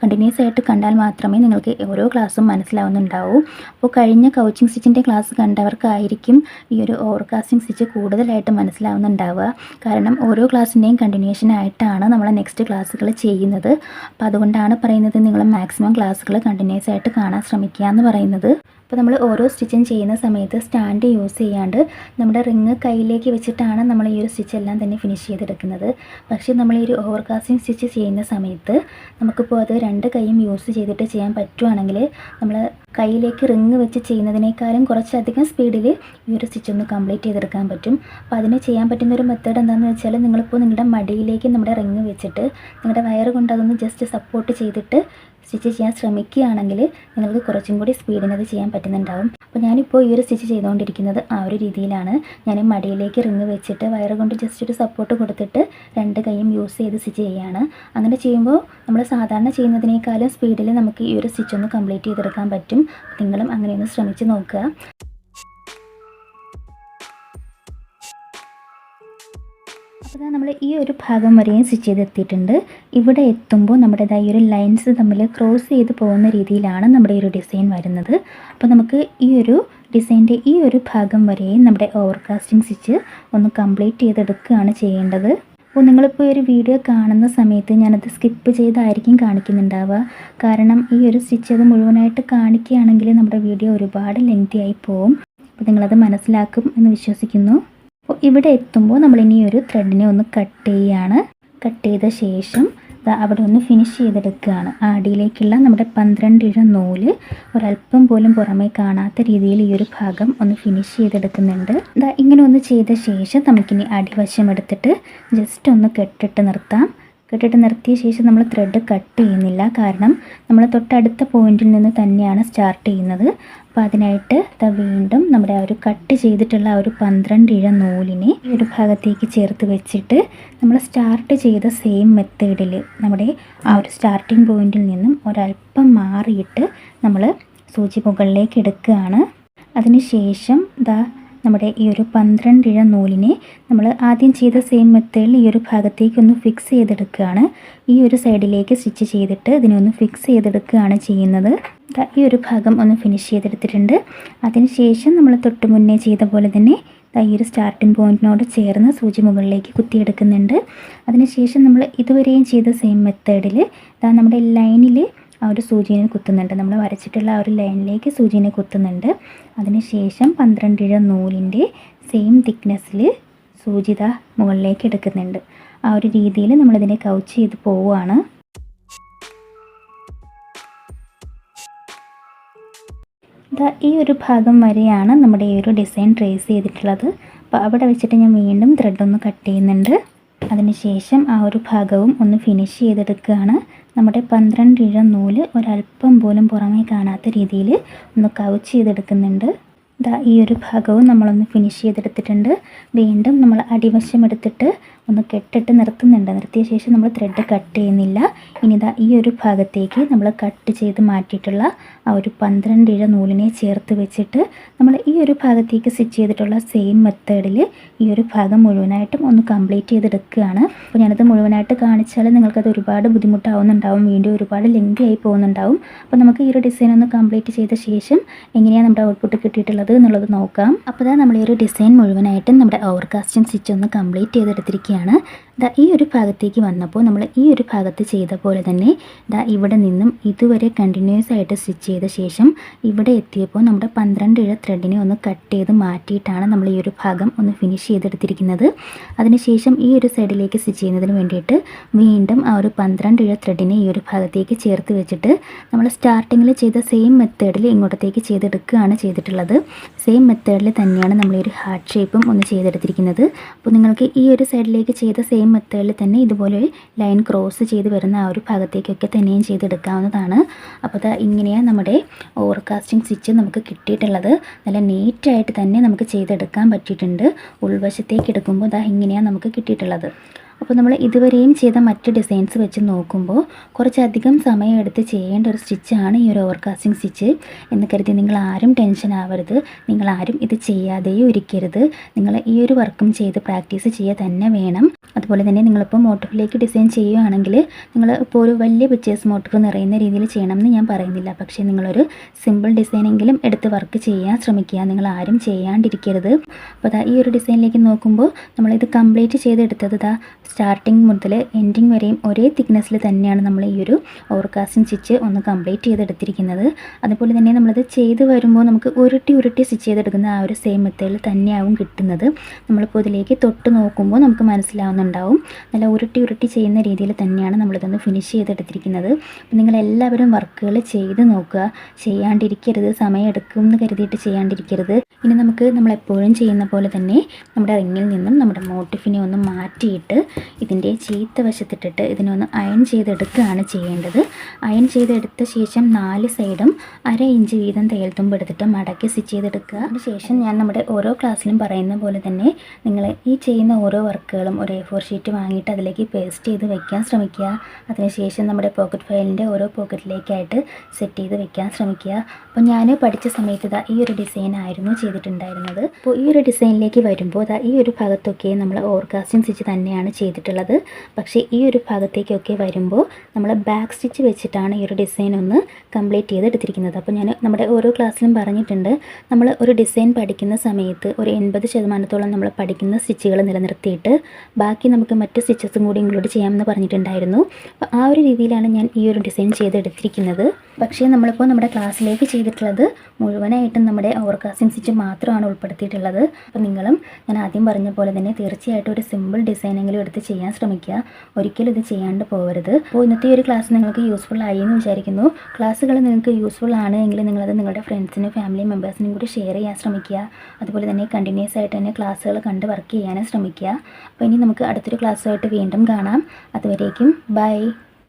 കണ്ടിന്യൂസ് ആയിട്ട് കണ്ടാൽ മാത്രമേ നിങ്ങൾക്ക് ഓരോ ക്ലാസ്സും മനസ്സിലാവുന്നുണ്ടാവൂ. അപ്പോൾ കഴിഞ്ഞ കോച്ചിങ് സ്റ്റിച്ചിന്റെ ക്ലാസ് കണ്ടവർക്കായിരിക്കും ഈ ഒരു ഓവർകാസ്റ്റിംഗ് സ്റ്റിച്ച് കൂടുതലായിട്ട് മനസ്സിലാവുന്നുണ്ടാവുക. കാരണം ഓരോ ക്ലാസ്സിന്റെയും കണ്ടിന്യൂഷൻ ആയിട്ടാണ് നമ്മൾ നെക്സ്റ്റ് ക്ലാസ്സുകൾ ചെയ്യുന്നത്. അപ്പോൾ അതുകൊണ്ടാണ് പറയുന്നത് നിങ്ങൾ മാക്സിമം ക്ലാസ്സുകൾ കണ്ടിന്യൂസ് ആയിട്ട് കാണാൻ ശ്രമിക്കുക എന്ന് പറയുന്നത്. അപ്പോൾ നമ്മൾ ഓരോ സ്റ്റിച്ചും ചെയ്യുന്ന സമയത്ത് സ്റ്റാൻഡ് യൂസ് ചെയ്യാണ്ട് നമ്മുടെ റിങ് കയ്യിലേക്ക് വെച്ചിട്ടാണ് നമ്മൾ ഈ ഒരു സ്റ്റിച്ച് എല്ലാം തന്നെ ഫിനിഷ് ചെയ്തെടുക്കുന്നത്. പക്ഷേ നമ്മൾ ഈ ഒരു ഓവർ ഓവർകാസ്റ്റിംഗ് സ്റ്റിച്ച് ചെയ്യുന്ന സമയത്ത് നമുക്കിപ്പോൾ അത് രണ്ട് കൈയും യൂസ് ചെയ്തിട്ട് ചെയ്യാൻ പറ്റുവാണെങ്കിൽ നമ്മൾ കയ്യിലേക്ക് റിങ് വെച്ച് ചെയ്യുന്നതിനേക്കാളും കുറച്ചധികം സ്പീഡിൽ ഈ ഒരു സ്റ്റിച്ച് ഒന്ന് കംപ്ലീറ്റ് ചെയ്തെടുക്കാൻ പറ്റും. അപ്പോൾ അതിന് ചെയ്യാൻ പറ്റുന്ന ഒരു മെത്തേഡ് എന്താണെന്ന് വെച്ചാൽ നിങ്ങളിപ്പോൾ നിങ്ങളുടെ മടിയിലേക്ക് നമ്മുടെ റിങ് വെച്ചിട്ട് നിങ്ങളുടെ വയറ് കൊണ്ട് അതൊന്ന് ജസ്റ്റ് സപ്പോർട്ട് ചെയ്തിട്ട് സ്റ്റിച്ച് ചെയ്യാൻ ശ്രമിക്കുകയാണെങ്കിൽ നിങ്ങൾക്ക് കുറച്ചും കൂടി സ്പീഡിന് അത് ചെയ്യാൻ പറ്റുന്നുണ്ടാവും. അപ്പോൾ ഞാനിപ്പോൾ ഈ ഒരു സ്റ്റിച്ച് ചെയ്തുകൊണ്ടിരിക്കുന്നത് ആ ഒരു രീതിയിലാണ്. ഞാൻ മടിയിലേക്ക് റിങ് വെച്ചിട്ട് വയറ് കൊണ്ട് ജസ്റ്റ് ഒരു സപ്പോർട്ട് കൊടുത്തിട്ട് രണ്ട് കൈയും യൂസ് ചെയ്ത് സ്റ്റിച്ച് ചെയ്യുകയാണ് അങ്ങനെ ചെയ്യുമ്പോൾ നമ്മൾ സാധാരണ ചെയ്യുന്നതിനേക്കാളും സ്പീഡിൽ നമുക്ക് ഈ ഒരു സ്റ്റിച്ച് ഒന്ന് കംപ്ലീറ്റ് ചെയ്തെടുക്കാൻ പറ്റും. നിങ്ങളും അങ്ങനെ ഒന്ന് ശ്രമിച്ച് നോക്കുക. അപ്പോൾ നമ്മൾ ഈ ഒരു ഭാഗം വരെയും സ്റ്റിച്ച് ചെയ്തെത്തിയിട്ടുണ്ട്. ഇവിടെ എത്തുമ്പോൾ നമ്മുടേതായ ഈ ഒരു ലൈൻസ് തമ്മിൽ ക്രോസ് ചെയ്ത് പോകുന്ന രീതിയിലാണ് നമ്മുടെ ഈ ഒരു ഡിസൈൻ വരുന്നത്. അപ്പോൾ നമുക്ക് ഈ ഒരു ഡിസൈന്റെ ഈ ഒരു ഭാഗം വരെയും നമ്മുടെ ഓവർകാസ്റ്റിംഗ് സ്റ്റിച്ച് ഒന്ന് കംപ്ലീറ്റ് ചെയ്തെടുക്കുകയാണ് ചെയ്യേണ്ടത്. അപ്പോൾ നിങ്ങളിപ്പോൾ ഒരു വീഡിയോ കാണുന്ന സമയത്ത് ഞാനത് സ്കിപ്പ് ചെയ്തായിരിക്കും കാണിക്കുന്നുണ്ടാവുക. കാരണം ഈ ഒരു സ്റ്റിച്ച് അത് മുഴുവനായിട്ട് കാണിക്കുകയാണെങ്കിൽ നമ്മുടെ വീഡിയോ ഒരുപാട് ലെങ്തി ആയി പോവും. അപ്പോൾ നിങ്ങളത് മനസ്സിലാക്കും എന്ന് വിശ്വസിക്കുന്നു. അപ്പോൾ ഇവിടെ എത്തുമ്പോൾ നമ്മൾ ഇനി ഒരു ത്രെഡിനെ ഒന്ന് കട്ട് ചെയ്യുകയാണ് കട്ട് ചെയ്ത ശേഷം അവിടെ ഒന്ന് ഫിനിഷ് ചെയ്തെടുക്കുകയാണ്. അടിയിലേക്കുള്ള നമ്മുടെ പന്ത്രണ്ട് ഇഴ നൂൽ ഒരല്പം പോലും പുറമേ കാണാത്ത രീതിയിൽ ഈ ഒരു ഭാഗം ഒന്ന് ഫിനിഷ് ചെയ്തെടുക്കുന്നുണ്ട്. ഇങ്ങനെ ഒന്ന് ചെയ്ത ശേഷം നമുക്കിനി അടിവശം എടുത്തിട്ട് ജസ്റ്റ് ഒന്ന് കെട്ടിട്ട് നിർത്താം. കെട്ടിട്ട് നിർത്തിയ ശേഷം നമ്മൾ ത്രെഡ് കട്ട് ചെയ്യുന്നില്ല. കാരണം നമ്മൾ തൊട്ടടുത്ത പോയിന്റിൽ നിന്ന് തന്നെയാണ് സ്റ്റാർട്ട് ചെയ്യുന്നത്. അപ്പോൾ അതിനായിട്ട് വീണ്ടും നമ്മുടെ ആ ഒരു കട്ട് ചെയ്തിട്ടുള്ള ആ ഒരു പന്ത്രണ്ട് ഇഴ നൂലിനെ ഒരു ഭാഗത്തേക്ക് ചേർത്ത് വെച്ചിട്ട് നമ്മൾ സ്റ്റാർട്ട് ചെയ്ത സെയിം മെത്തേഡിൽ നമ്മുടെ ആ ഒരു സ്റ്റാർട്ടിംഗ് പോയിന്റിൽ നിന്നും ഒരല്പം മാറിയിട്ട് നമ്മൾ സൂചി മുകളിലേക്ക് എടുക്കുകയാണ് അതിനുശേഷം ദാ നമ്മുടെ ഈ ഒരു പന്ത്രണ്ട് ഇഴ നൂലിനെ നമ്മൾ ആദ്യം ചെയ്ത സെയിം മെത്തേഡിൽ ഈ ഒരു ഭാഗത്തേക്ക് ഒന്ന് ഫിക്സ് ചെയ്തെടുക്കുകയാണ്. ഈ ഒരു സൈഡിലേക്ക് സ്റ്റിച്ച് ചെയ്തിട്ട് ഇതിനൊന്ന് ഫിക്സ് ചെയ്തെടുക്കുകയാണ് ചെയ്യുന്നത്. ഈ ഒരു ഭാഗം ഒന്ന് ഫിനിഷ് ചെയ്തെടുത്തിട്ടുണ്ട്. അതിനുശേഷം നമ്മൾ തൊട്ട് മുന്നേ ചെയ്ത പോലെ തന്നെ ഈ ഒരു സ്റ്റാർട്ടിംഗ് പോയിന്റിനോട് ചേർന്ന് സൂചി മുകളിലേക്ക് കുത്തിയെടുക്കുന്നുണ്ട്. അതിനുശേഷം നമ്മൾ ഇതുവരെയും ചെയ്ത സെയിം മെത്തേഡിൽ നമ്മുടെ ലൈനിൽ ആ ഒരു സൂചിനെ കുത്തുന്നുണ്ട്. നമ്മൾ വരച്ചിട്ടുള്ള ആ ഒരു ലൈനിലേക്ക് സൂചിനെ കുത്തുന്നുണ്ട്. അതിനുശേഷം ഇഴ നൂലിന്റെ സെയിം തിക്നെസ്സിൽ സൂചിത മുകളിലേക്ക് എടുക്കുന്നുണ്ട്. ആ ഒരു രീതിയിൽ നമ്മളിതിനെ കൗച്ച് ചെയ്ത് പോവുകയാണ്. ഈ ഒരു ഭാഗം വരെയാണ് നമ്മുടെ ഈ ഒരു ഡിസൈൻ ട്രേസ് ചെയ്തിട്ടുള്ളത്. അപ്പോൾ അവിടെ വെച്ചിട്ട് ഞാൻ വീണ്ടും ത്രെഡ് ഒന്ന് കട്ട് ചെയ്യുന്നുണ്ട്. അതിനുശേഷം ആ ഒരു ഭാഗവും ഒന്ന് ഫിനിഷ് ചെയ്തെടുക്കുകയാണ്. നമ്മുടെ പന്ത്രണ്ട് ഇഴ നൂൽ ഒരല്പം പോലും പുറമേ കാണാത്ത രീതിയിൽ ഒന്ന് കവച്ച് ചെയ്തെടുക്കുന്നുണ്ട്. ദാ ഈ ഒരു ഭാഗവും നമ്മളൊന്ന് ഫിനിഷ് ചെയ്തെടുത്തിട്ടുണ്ട്. വീണ്ടും നമ്മൾ അടിവശം എടുത്തിട്ട് ഒന്ന് കെട്ടിട്ട് നിർത്തുന്നുണ്ട്. നിർത്തിയ ശേഷം നമ്മൾ ത്രെഡ് കട്ട് ചെയ്യുന്നില്ല. ഇനി ഇതാ ഈ ഒരു ഭാഗത്തേക്ക് നമ്മൾ കട്ട് ചെയ്ത് മാറ്റിയിട്ടുള്ള ആ ഒരു പന്ത്രണ്ട് ഇഴ നൂലിനെ ചേർത്ത് വെച്ചിട്ട് നമ്മൾ ഈ ഒരു ഭാഗത്തേക്ക് സ്റ്റിച്ച് ചെയ്തിട്ടുള്ള സെയിം മെത്തേഡിൽ ഈ ഒരു ഭാഗം മുഴുവനായിട്ടും ഒന്ന് കംപ്ലീറ്റ് ചെയ്തെടുക്കുകയാണ്. അപ്പോൾ ഞാനത് മുഴുവനായിട്ട് കാണിച്ചാൽ നിങ്ങൾക്കത് ഒരുപാട് ബുദ്ധിമുട്ടാവുന്നുണ്ടാവും. വീണ്ടും ഒരുപാട് ലെങ്തി ആയി പോകുന്നുണ്ടാവും. അപ്പോൾ നമുക്ക് ഈ ഒരു ഡിസൈൻ ഒന്ന് കംപ്ലീറ്റ് ചെയ്ത ശേഷം എങ്ങനെയാണ് നമ്മുടെ ഔട്ട്പുട്ട് കിട്ടിയിട്ടുള്ളത് എന്നുള്ളത് നോക്കാം. അപ്പോൾ നമ്മൾ ഈ ഒരു ഡിസൈൻ മുഴുവനായിട്ടും നമ്മുടെ ഓവർകാസ്റ്റിംഗ് സ്റ്റിച്ച് ഒന്ന് കംപ്ലീറ്റ് ചെയ്തെടുത്തിരിക്കുകയാണ് ദാ ഈ ഒരു ഭാഗത്തേക്ക് വന്നപ്പോൾ നമ്മൾ ഈ ഒരു ഭാഗത്ത് ചെയ്ത പോലെ തന്നെ ദാ ഇവിടെ നിന്നും ഇതുവരെ കണ്ടിന്യൂസ് ആയിട്ട് സ്റ്റിച്ച് ചെയ്ത ശേഷം ഇവിടെ എത്തിയപ്പോൾ നമ്മുടെ പന്ത്രണ്ട് ഇഴ ത്രെഡിനെ ഒന്ന് കട്ട് ചെയ്ത് മാറ്റിയിട്ടാണ് നമ്മൾ ഈ ഒരു ഭാഗം ഒന്ന് ഫിനിഷ് ചെയ്തെടുത്തിരിക്കുന്നത്. അതിനുശേഷം ഈ ഒരു സൈഡിലേക്ക് സ്റ്റിച്ച് ചെയ്യുന്നതിന് വേണ്ടിയിട്ട് വീണ്ടും ആ ഒരു പന്ത്രണ്ട് ഇഴ ത്രെഡിനെ ഈ ഒരു ഭാഗത്തേക്ക് ചേർത്ത് വെച്ചിട്ട് നമ്മൾ സ്റ്റാർട്ടിങ്ങിൽ ചെയ്ത സെയിം മെത്തേഡിൽ ഇങ്ങോട്ടത്തേക്ക് ചെയ്തെടുക്കുകയാണ് ചെയ്തിട്ടുള്ളത്. സെയിം മെത്തേഡിൽ തന്നെയാണ് നമ്മൾ ഈ ഒരു ഹാർട്ട് ഷേപ്പും ഒന്ന് ചെയ്തെടുത്തിരിക്കുന്നത്. അപ്പോൾ നിങ്ങൾക്ക് ഈ ഒരു സൈഡിലേക്ക് ചെയ്ത സെയിം മെത്തേഡിൽ തന്നെ ഇതുപോലെ ലൈൻ ക്രോസ് ചെയ്ത് വരുന്ന ആ ഒരു ഭാഗത്തേക്കൊക്കെ തന്നെയും ചെയ്തെടുക്കാവുന്നതാണ്. അപ്പോൾ അത് ഇങ്ങനെയാണ് നമ്മുടെ ഓവർകാസ്റ്റിംഗ് സ്റ്റിച്ച് നമുക്ക് കിട്ടിയിട്ടുള്ളത്. നല്ല നീറ്റായിട്ട് തന്നെ നമുക്ക് ചെയ്തെടുക്കാൻ പറ്റിയിട്ടുണ്ട്. ഉൾവശത്തേക്ക് എടുക്കുമ്പോൾ ദാ ഇങ്ങനെയാണ് നമുക്ക് കിട്ടിയിട്ടുള്ളത്. അപ്പോൾ നമ്മൾ ഇതുവരെയും ചെയ്ത മറ്റ് ഡിസൈൻസ് വെച്ച് നോക്കുമ്പോൾ കുറച്ചധികം സമയമെടുത്ത് ചെയ്യേണ്ട ഒരു സ്റ്റിച്ചാണ് ഈ ഒരു ഓവർകാസ്റ്റിംഗ് സ്റ്റിച്ച് എന്ന് കരുതി നിങ്ങൾ ആരും ടെൻഷൻ ആവരുത്. നിങ്ങൾ ആരും ഇത് ചെയ്യാതെയും ഇരിക്കരുത്. നിങ്ങൾ ഈ ഒരു വർക്കും ചെയ്ത് പ്രാക്ടീസ് ചെയ്യുക തന്നെ വേണം. അതുപോലെ തന്നെ നിങ്ങളിപ്പോൾ മോട്ടീഫിലേക്ക് ഡിസൈൻ ചെയ്യുകയാണെങ്കിൽ നിങ്ങൾ ഇപ്പോൾ ഒരു വലിയ പിക്ചേഴ്സ് മോട്ടീഫ് നിറയുന്ന രീതിയിൽ ചെയ്യണം എന്ന് ഞാൻ പറയുന്നില്ല. പക്ഷേ നിങ്ങളൊരു സിമ്പിൾ ഡിസൈനെങ്കിലും എടുത്ത് വർക്ക് ചെയ്യാൻ ശ്രമിക്കുക. നിങ്ങൾ ആരും ചെയ്യാണ്ടിരിക്കരുത്. അപ്പോൾ ഈ ഒരു ഡിസൈനിലേക്ക് നോക്കുമ്പോൾ നമ്മളിത് കംപ്ലീറ്റ് ചെയ്തെടുത്തത് സ്റ്റാർട്ടിങ് മുതൽ എൻഡിങ് വരെയും ഒരേ തിക്നെസ്സിൽ തന്നെയാണ് നമ്മൾ ഈ ഒരു ഓവർകാസ്റ്റിംഗ് സ്റ്റിച്ച് ഒന്ന് കംപ്ലീറ്റ് ചെയ്തെടുത്തിരിക്കുന്നത്. അതുപോലെ തന്നെ നമ്മളത് ചെയ്ത് വരുമ്പോൾ നമുക്ക് ഉരുട്ടി ഉരുട്ടി സ്റ്റിച്ച് ചെയ്തെടുക്കുന്ന ആ ഒരു സെയിം മെത്തേഡിൽ തന്നെയാവും കിട്ടുന്നത്. നമ്മളിപ്പോൾ ഇതിലേക്ക് തൊട്ട് നോക്കുമ്പോൾ നമുക്ക് മനസ്സിലാവുന്നുണ്ടാവും. നല്ല ഉരുട്ടി ഉരുട്ടി ചെയ്യുന്ന രീതിയിൽ തന്നെയാണ് നമ്മളിതൊന്ന് ഫിനിഷ് ചെയ്തെടുത്തിരിക്കുന്നത്. അപ്പോൾ നിങ്ങളെല്ലാവരും വർക്കുകൾ ചെയ്ത് നോക്കുക. ചെയ്യാണ്ടിരിക്കരുത് സമയം എടുക്കും എന്ന് കരുതിയിട്ട് ചെയ്യാണ്ടിരിക്കരുത്. ഇനി നമുക്ക് നമ്മളെപ്പോഴും ചെയ്യുന്ന പോലെ തന്നെ നമ്മുടെ റിങ്ങിൽ നിന്നും നമ്മുടെ മോട്ടിഫിനെ ഒന്ന് മാറ്റിയിട്ട് ഇതിന്റെ ചീത്ത വശത്തിട്ടിട്ട് ഇതിനൊന്ന് അയൺ ചെയ്തെടുക്കുകയാണ് ചെയ്യേണ്ടത്. അയൺ ചെയ്തെടുത്ത ശേഷം നാല് സൈഡും അര ഇഞ്ച് വീതം തയ്യൽ തുമ്പ് എടുത്തിട്ട് മടക്കി സ്റ്റിച്ച് ചെയ്തെടുക്കുക. അതിനുശേഷം ഞാൻ നമ്മുടെ ഓരോ ക്ലാസ്സിലും പറയുന്ന പോലെ തന്നെ നിങ്ങൾ ഈ ചെയ്യുന്ന ഓരോ വർക്കുകളും ഒരു എ ഫോർ ഷീറ്റ് വാങ്ങിയിട്ട് അതിലേക്ക് പേസ്റ്റ് ചെയ്ത് വെക്കാൻ ശ്രമിക്കുക. അതിനുശേഷം നമ്മുടെ പോക്കറ്റ് ഫയലിന്റെ ഓരോ പോക്കറ്റിലേക്കായിട്ട് സെറ്റ് ചെയ്ത് വെക്കാൻ ശ്രമിക്കുക. അപ്പോൾ ഞാൻ പഠിച്ച സമയത്ത് ഇതാ ഈ ഒരു ഡിസൈൻ ആയിരുന്നു ചെയ്തിട്ടുണ്ടായിരുന്നത്. അപ്പോൾ ഈ ഒരു ഡിസൈനിലേക്ക് വരുമ്പോൾ ഇതാ ഈ ഒരു ഭാഗത്തൊക്കെ നമ്മൾ ഓർഗാസ്റ്റിംഗ് സ്റ്റിച്ച് തന്നെയാണ് ചെയ്തിട്ടുള്ളത്. പക്ഷേ ഈ ഒരു ഭാഗത്തേക്കൊക്കെ വരുമ്പോൾ നമ്മൾ ബാക്ക് സ്റ്റിച്ച് വെച്ചിട്ടാണ് ഈ ഒരു ഡിസൈൻ ഒന്ന് കംപ്ലീറ്റ് ചെയ്തെടുത്തിരിക്കുന്നത്. അപ്പോൾ ഞാൻ നമ്മുടെ ഓരോ ക്ലാസ്സിലും പറഞ്ഞിട്ടുണ്ട് നമ്മൾ ഒരു ഡിസൈൻ പഠിക്കുന്ന സമയത്ത് ഒരു എൺപത് ശതമാനത്തോളം നമ്മൾ പഠിക്കുന്ന സ്റ്റിച്ചുകൾ നിലനിർത്തിയിട്ട് ബാക്കി നമുക്ക് മറ്റ് സ്റ്റിച്ചസും കൂടി ഇൻക്ലൂഡ് ചെയ്യാമെന്ന് പറഞ്ഞിട്ടുണ്ടായിരുന്നു. അപ്പോൾ ആ ഒരു രീതിയിലാണ് ഞാൻ ഈ ഒരു ഡിസൈൻ ചെയ്തെടുത്തിരിക്കുന്നത്. പക്ഷേ നമ്മളിപ്പോൾ നമ്മുടെ ക്ലാസ്സിലേക്ക് ചെയ്തിട്ടുള്ളത് മുഴുവനായിട്ടും നമ്മുടെ ഓവർകാസ്റ്റിംഗ് സ്റ്റിച്ച് മാത്രമാണ് ഉൾപ്പെടുത്തിയിട്ടുള്ളത്. അപ്പോൾ നിങ്ങളും ഞാൻ ആദ്യം പറഞ്ഞ പോലെ തന്നെ തീർച്ചയായിട്ടും ഒരു സിമ്പിൾ ഡിസൈനെങ്കിലും എടുത്ത് ചെയ്യാൻ ശ്രമിക്കുക. ഒരിക്കലും ഇത് ചെയ്യാണ്ട് പോകരുത് അപ്പോൾ ഇന്നത്തെ ഒരു ക്ലാസ് നിങ്ങൾക്ക് യൂസ്ഫുൾ ആയി എന്ന് വിചാരിക്കുന്നു. ക്ലാസ്സുകൾ നിങ്ങൾക്ക് യൂസ്ഫുൾ ആണ് എങ്കിൽ നിങ്ങളത് നിങ്ങളുടെ ഫ്രണ്ട്സിനും ഫാമിലി മെമ്പേഴ്സിനും കൂടി ഷെയർ ചെയ്യാൻ ശ്രമിക്കുക. അതുപോലെ തന്നെ കണ്ടിന്യൂസ് ആയിട്ട് തന്നെ ക്ലാസ്സുകൾ കണ്ട് വർക്ക് ചെയ്യാനും ശ്രമിക്കുക. അപ്പോൾ ഇനി നമുക്ക് അടുത്തൊരു ക്ലാസ്സുമായിട്ട് വീണ്ടും കാണാം. അതുവരേക്കും ബൈ